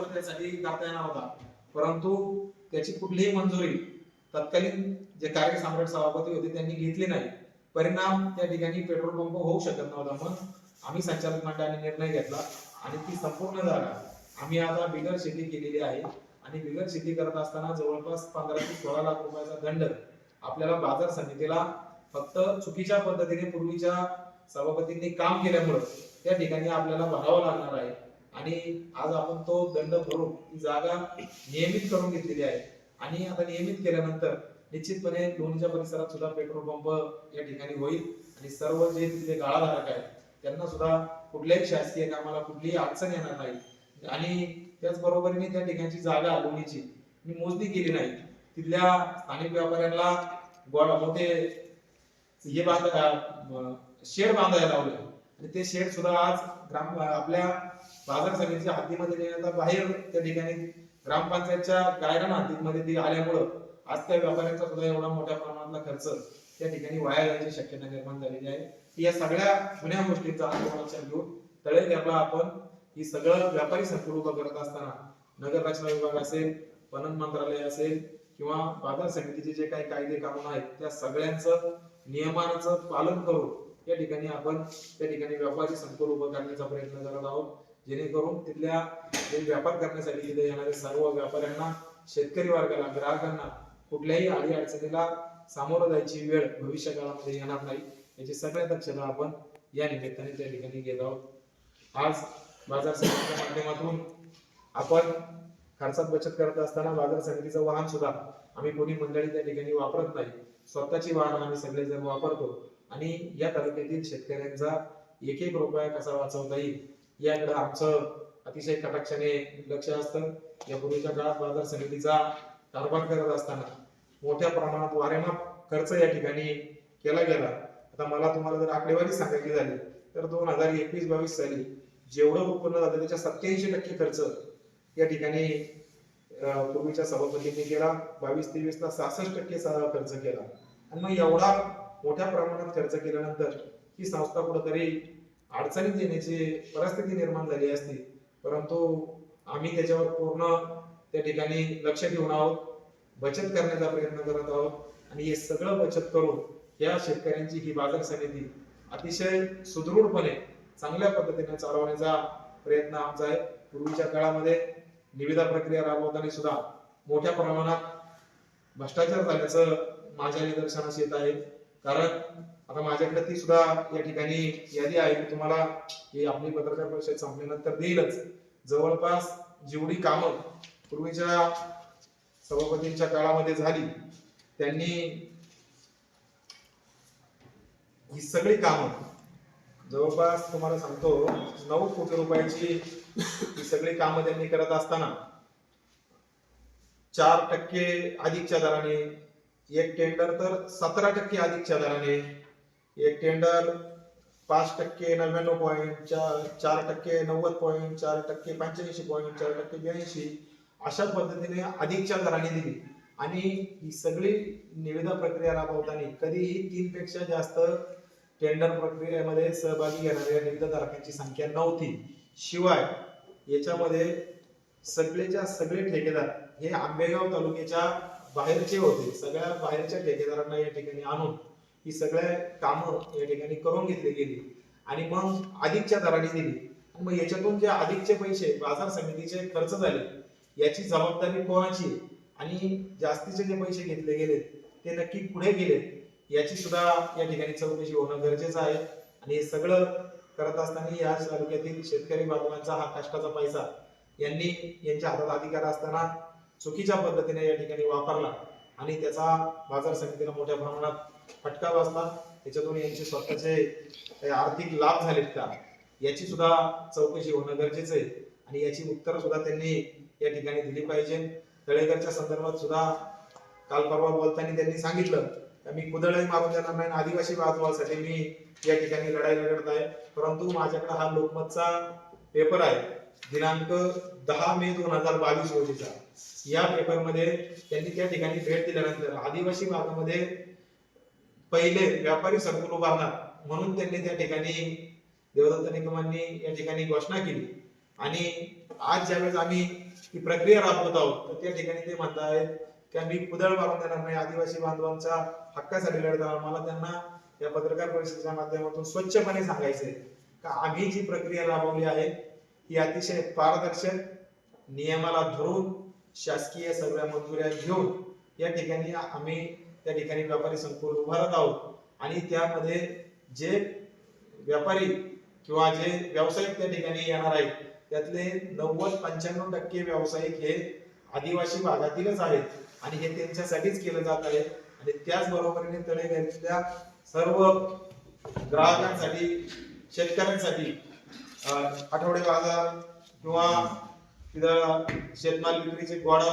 वापर त्यासाठी करता येणार होता. परंतु त्याची कुठलीही मंजुरी तत्कालीन जे कार्यसम्राट सभापती होते त्यांनी घेतली नाही. परिणाम त्या ठिकाणी पेट्रोल पंप होऊ शकत नव्हता म्हणून आम्ही संचालक मंडळाने निर्णय घेतला आणि ती संपूर्ण जागा आम्ही आता बिगर शेती केलेली आहे आणि बिगर शेती करत असताना जवळपास पंधरा ते सोळा लाख रुपयाचा दंड आपल्याला बाजार समितीला फक्त चुकीच्या पद्धतीने पूर्वीच्या सभापतींनी काम केल्यामुळं त्या ठिकाणी आपल्याला भरावं लागणार आहे. आणि आज आपण तो दंड भरून ही जागा नियमित करून घेतलेली आहे. आणि आता नियमित केल्यानंतर निश्चितपणे लोणीच्या परिसरात सुद्धा पेट्रोल पंप या ठिकाणी होईल. आणि सर्व जे तिथे गाळाधारक आहेत त्यांना सुद्धा कुठल्याही शासकीय कामाला कुठलीही अडचण येणार नाही. आणि त्याचबरोबरीने त्या ठिकाणची जागा लोणीची मी मोजणी केली नाही. तिथल्या स्थानिक व्यापाऱ्यांना गोळा मोठे हे बांधा शेड बांधायला लावले. आणि ते शेड सुद्धा आज ग्राम आपल्या बाजार समितीच्या हद्दीमध्ये आता बाहेर त्या ठिकाणी ग्रामपंचायतच्या गायरान हद्दीमध्ये ती आल्यामुळं आज त्या व्यापाऱ्यांचा सुद्धा एवढा मोठ्या प्रमाणातला खर्च त्या ठिकाणी वाया जायची शक्यता निर्माण झालेली आहे. या सगळ्या जुन्या गोष्टींचा अनुभव लक्षात घेऊन तळेघरला आपण ही सगळं व्यापारी संकुल उभं करत असताना नगर रचना विभाग असेल पणन मंत्रालय असेल किंवा बाजार समितीचे जे काही कायदे कानून आहेत त्या सगळ्यांचं नियमांचं पालन करून या ठिकाणी आपण त्या ठिकाणी व्यापारी संकुल उभं करण्याचा प्रयत्न करत आहोत. जेणेकरून तिथल्या जे व्यापार करण्यासाठी तिथे येणारे सर्व व्यापाऱ्यांना शेतकरी वर्गाला ग्राहकांना कुठल्याही अडी अडचणीला सामोरं जायची वेळ भविष्य काळामध्ये येणार नाही. याची सगळ्या दक्षता आपण या निमित्ताने त्या ठिकाणी घेत आहोत. आज बाजार समितीच्या माध्यमातून आपण खर्चात बचत करत असताना बाजार समितीचं वाहन सुद्धा आम्ही कोणी मंडळी त्या ठिकाणी वापरत नाही. स्वतःची वाहन आम्ही सगळे जर वापरतो. आणि या तालुक्यातील शेतकऱ्यांचा एक एक रुपया कसा वाचवता येईल याकडे आमचं अतिशय कटाक्षाने लक्ष असतं. या पूर्वीच्या काळात बाजार समितीचा कारभार करत असताना मोठ्या प्रमाणात वारेमाप खर्च या ठिकाणी केला गेला. आता मला तुम्हाला जर आकडेवारी सांगायची झाली तर दोन हजार एकवीस बावीस साली जेवढं उत्पन्न झालं त्याच्या सत्याऐंशी टक्के खर्च या ठिकाणी पूर्वीच्या सभापतींनी केला. बावीस तेवीस ला सहासष्ट टक्के सा- खर्च केला. आणि मग एवढा मोठ्या प्रमाणात खर्च केल्यानंतर ही संस्था कुठंतरी अडचणीत येण्याची परिस्थिती निर्माण झाली असती. परंतु आम्ही त्याच्यावर पूर्ण त्या ठिकाणी लक्ष घेऊन आहोत बचत करण्याचा प्रयत्न करत आहोत आणि हे सगळं बचत करून या शेतकऱ्यांची ही बाजार समिती अतिशय सुदृढपणे चांगल्या पद्धतीने चालवण्याचा प्रयत्न आमचा आहे. पूर्वीच्या काळामध्ये निविदा प्रक्रिया राबवताना सुद्धा मोठ्या प्रमाणात भ्रष्टाचार झाल्याचं माझ्या निदर्शनास येत आहे. कारण आता माझ्याकडे ती सुद्धा या ठिकाणी यादी आहे की तुम्हाला ही आपली पत्रकार परिषद संपल्यानंतर देईलच. जवळपास जेवढी कामं पूर्वीच्या सभापतींच्या काळामध्ये झाली त्यांनी ही सगळी कामं जवळपास तुम्हाला सांगतो नऊ कोटी रुपयाची ही सगळी कामं त्यांनी करत असताना चार टक्के अधिकच्या दराने एक टेंडर तर सतरा टक्के अधिकच्या दराने एक टेंडर पाच टक्के नव्याण्णव पॉईंट चार चार टक्के नव्वद पॉईंट चार टक्के पंच्याऐंशी पॉईंट चार टक्के ब्याऐंशी अशा पद्धतीने अधिकच्या दराने दिली. आणि ही सगळी निविदा प्रक्रिया राबवताना कधीही तीनपेक्षा जास्त टेंडर प्रक्रियेमध्ये सहभागी घेणाऱ्या निविदाधारकांची संख्या नव्हती. शिवाय याच्यामध्ये सगळेच्या सगळे ठेकेदार हे आंबेगाव तालुक्याच्या बाहेरचे होते सगळ्या बाहेरच्या ठेकेदारांना या ठिकाणी आणून ही सगळ्या कामं या ठिकाणी करून घेतली गेली आणि मग अधिकच्या दराने दिली. मग याच्यातून जे अधिकचे पैसे बाजार समितीचे खर्च झाले याची जबाबदारी कोणाची? आणि जास्तीचे जे पैसे घेतले गेले ते नक्की पुढे गेले याची सुद्धा या ठिकाणी चौकशी होणं गरजेचं आहे. आणि हे सगळं करत असताना या तालुक्यातील शेतकरी बांधवांचा हा कष्टाचा पैसा यांनी यांच्या हातात अधिकार असताना चुकीच्या पद्धतीने या ठिकाणी वापरला आणि त्याचा बाजार समितीला मोठ्या प्रमाणात फटका बसला. त्याच्यातून यांचे स्वतःचे आर्थिक लाभ झालेत का? याची सुद्धा चौकशी होणं गरजेचं आहे. आणि याची उत्तरं सुद्धा त्यांनी या ठिकाणी दिली पाहिजे. तळेकरच्या संदर्भात सुद्धा काल परवा बोलताना त्यांनी सांगितलं मी कुदळही मारून देणार नाही आदिवासी बांधवासाठी मी या ठिकाणी लढाई लढत आहे. परंतु माझ्याकडे हा लोकमतचा पेपर आहे. दिनांक दहा मे दोन हजार बावीस रोजीचा. या पेपरमध्ये त्यांनी त्या ठिकाणी भेट दिल्यानंतर आदिवासी भागामध्ये पहिले व्यापारी संकुल उभारणार म्हणून त्यांनी त्या ठिकाणी देवदत्त निकमांनी या ठिकाणी घोषणा केली. आणि आज ज्यावेळेस आम्ही ही प्रक्रिया राबवत आहोत तर त्या ठिकाणी ते म्हणत आहेत की आम्ही कुदळ मारून देणार नाही आदिवासी बांधवांचा हक्कासाठी लढणार मला त्यांना या पत्रकार परिषदेच्या माध्यमातून स्वच्छपणे सांगायचंय. का आम्ही जी प्रक्रिया राबवली आहे ही अतिशय पारदर्शक नियमाला धरून शासकीय सगळ्या मंजुऱ्या घेऊन या ठिकाणी आम्ही त्या ठिकाणी व्यापारी संकुल उभारत आहोत. आणि त्यामध्ये जे व्यापारी किंवा जे व्यावसायिक त्या ठिकाणी येणार आहेत त्यातले नव्वद पंच्याण्णव टक्के व्यावसायिक हे आदिवासी भागातीलच आहेत आणि हे त्यांच्यासाठीच केलं जात आहे. आणि त्याचबरोबरीने बरोबरीने सर्व ग्राहकांसाठी शेतकऱ्यांसाठी आठवडे बाजार किंवा तिथं शेतमाल विक्रीचे गोडा